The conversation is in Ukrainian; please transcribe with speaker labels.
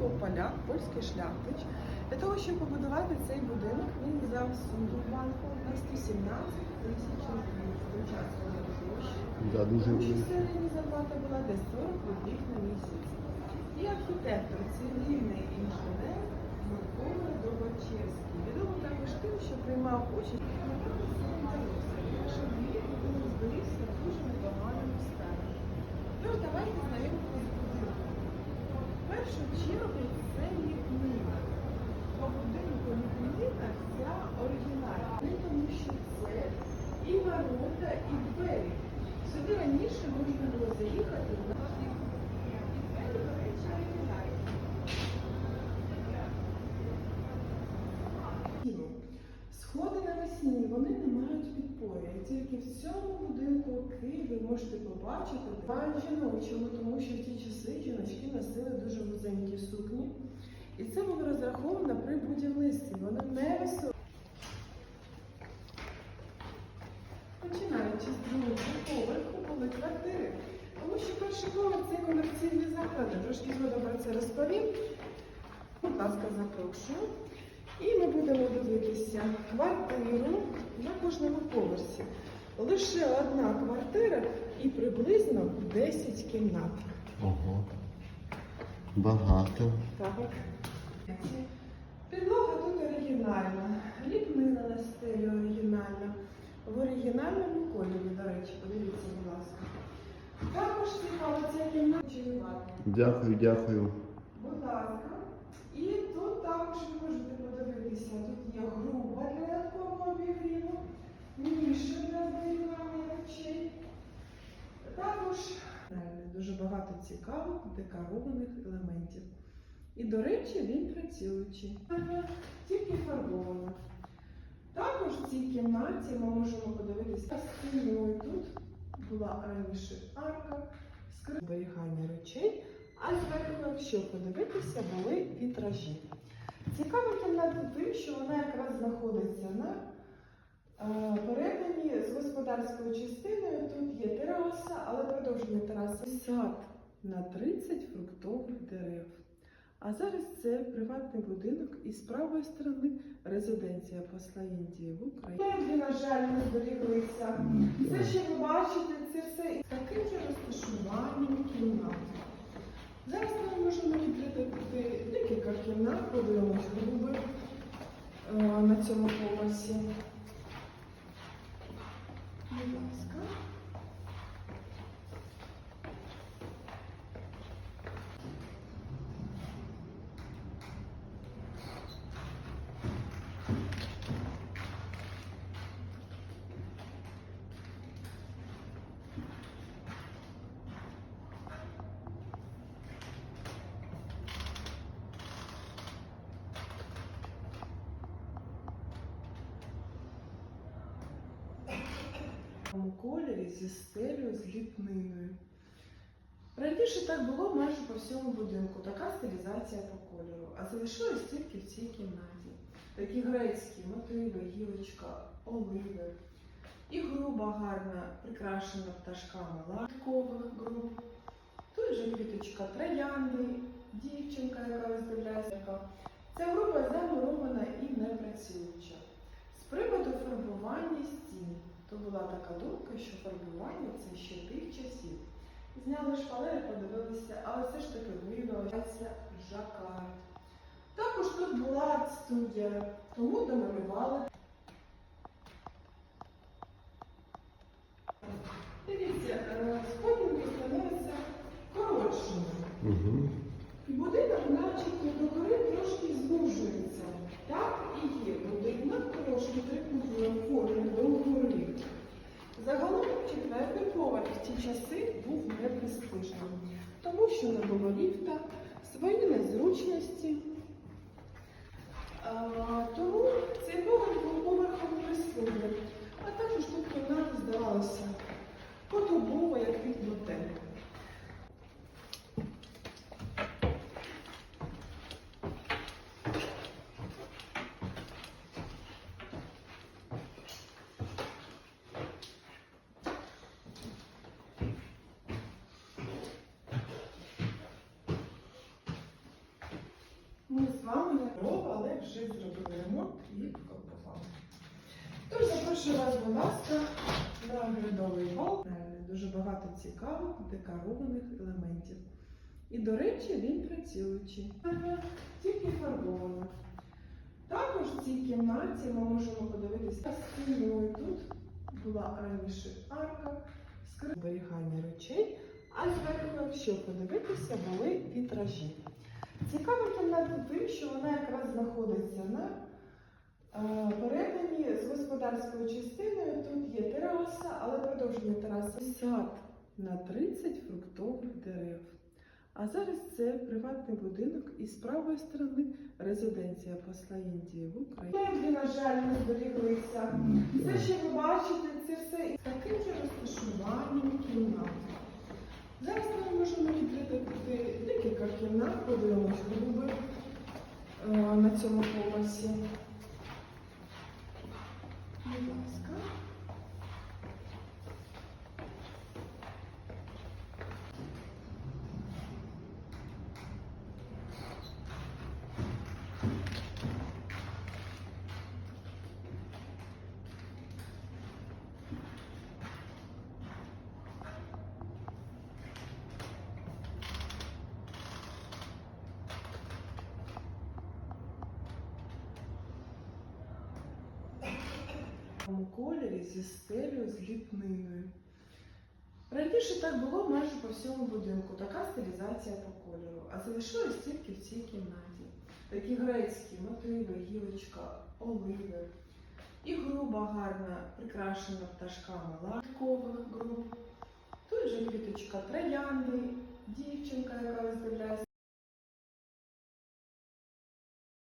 Speaker 1: був поляк, польський шляхтич. Для того, щоб побудувати цей будинок, він взяв суду банку на 117 тисяч рублів. В той гроші.
Speaker 2: Да, дуже
Speaker 1: середня зарплата була десь 40 рублів на місяць. І архітектор, цивільний інженер Микола Довбачевський. Відомий також тим, що приймав участь у що двір він зберігся в дуже непоганому стані. Ну, давайте знайомимося з будинком. В першу чергу це ліпнина. По будинку ліпнина вся оригінальна. Не тому що це і ворота, і двері. Сюди раніше можна було заїхати на двері, до. Сходи навесні, вони не мають підпорі. І тільки в цьому будинку Києві можете побачити диван жіночому, тому що в ті часи жіночки носили дуже вузенькі сукні. І це було розраховано при будівництві. Воно не високе. Починаючи з другого поверху були квартири. Тому що перший поверх це комерційні заклади. Трошки згодом про це розповім. Будь ласка, запрошую. І ми будемо дивитися квартиру на кожному поверсі. Лише одна квартира і приблизно 10 кімнат.
Speaker 2: Ого. Багато.
Speaker 1: Так. Підлога тут оригінальна, ліпнина на стелі оригінальна. В оригінальному кольорі, до речі, подивіться, будь ласка. Також цікаво, ця кімната чаювати.
Speaker 2: Дякую, дякую.
Speaker 1: Будь ласка. І тут також ви можете подивитися, тут є груба для рядкового обігріву, ніша для зберігання речей. Також дуже багато цікавих декорованих елементів. І, до речі, він працюючий, тільки фарбовано. Також в цій кімнаті ми можемо подивитися стіною тут була раніше арка, зберігання речей, а зверху, якщо подивитися, були вітражі. Цікава кімната тим, що вона якраз знаходиться на е, перетині з господарською частиною. Тут є тераси сад на 30 фруктових дерев. А зараз це приватний будинок і з правої сторони резиденція посла Індії в Україні. На жаль, не зберіглися. Все, що ви бачите, це все таким же розташуванням кімнат. Зараз ми можемо відкрити декілька кімнат, подивимось груби е, на цьому поверсі. Будь ласка. У кольорі зі стелею з ліпниною. Раніше так було майже по всьому будинку, така стилізація по кольору, а залишилось тільки в цій кімнаті. Такі грецькі мотиви, гілочка, оливи. І груба гарна, прикрашена пташками латкових груб. Тут же квіточка троянди, дівчинка, яка роздивляється. Ця груба замурована і непрацююча. З приводу фарбування стін, то була така думка, що фарбування це ще тих часів. Зняли шпалери, подивилися, але все ж таки виявилося жакард. Також тут була арт-студія, тому домалювали. Дивіться, е, сходинки становиться коротшими.
Speaker 2: Угу.
Speaker 1: Будинок, начебто, догори трошки звужується. Так і є. Четвертий поверх в ті часи був непрестижним, тому що не було ліфта, свої незручності. Тому цей поверх був поверхом прислуги. А також тут кімната здавалася подобово, як від готелю. Ми з вами не дрова, але вже зробили ремонт і покопали. Тож запрошую вас, будь ласка, на оглядовий бал. Дуже багато цікавих декорованих елементів. І, до речі, він працюючий. Тільки фарбований. Також в цій кімнаті ми можемо подивитися стіною. Тут була раніше арка, скрит зберігання речей, а зверху, якщо подивитися, були вітражі. Цікава кімната тим, що вона якраз знаходиться на е, перетині з господарською частиною. Тут є тераса, але продовження тераси сад на 30 фруктових дерев. А зараз це приватний будинок і з правої сторони резиденція посла Індії в Україні. На жаль, не зберіглися. Все, що ви бачите, це все таким же розташуванням кімнат. Подивимось груби е, на цьому поверсі. Будь ласка. Такому кольорі зі стелею з ліпниною. Раніше так було майже по всьому будинку, така стилізація по кольору, а залишилось тільки в цій кімнаті. Такі грецькі мотиви, гілочка, оливи. І груба гарна, прикрашена пташками латкових груб. Тут же квіточка троянди, дівчинка, яка роздивляється